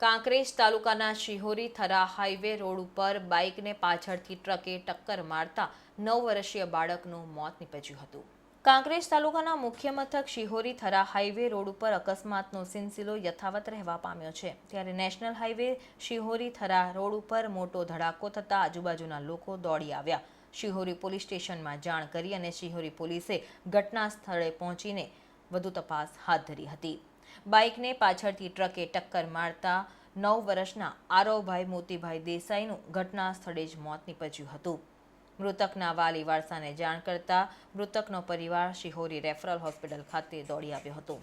કાંકરેજ તાલુકાના Shihori Thara highway road ઉપર બાઇકને પાછળથી ટ્રકે ટક્કર મારતા નવ વર્ષીય બાળકનું મોત નીપજ્યું હતું. કાંકરેજ તાલુકાના મુખ્ય મથક શિહોરી થરા હાઈવે રોડ ઉપર અકસ્માતનો સિલસિલો યથાવત રહેવા પામ્યો છે. ત્યારે national highway Shihori Thara road ઉપર મોટો ધડાકો થતાં આજુબાજુના લોકો દોડી આવ્યા. શિહોરી પોલીસ સ્ટેશનમાં જાણ કરી અને શિહોરી પોલીસે ઘટના સ્થળે પહોંચીને વધુ તપાસ હાથ ધરી હતી. બાઇકને પાછળથી ટ્રકે ટક્કર મારતા નવ વર્ષના આરવભાઈ મોતીભાઈ દેસાઈનું ઘટના સ્થળે જ મોત નીપજ્યું હતું. મૃતકના વાલી વારસાને જાણ કરતા મૃતકનો પરિવાર શિહોરી રેફરલ હોસ્પિટલ ખાતે દોડી આવ્યો હતો.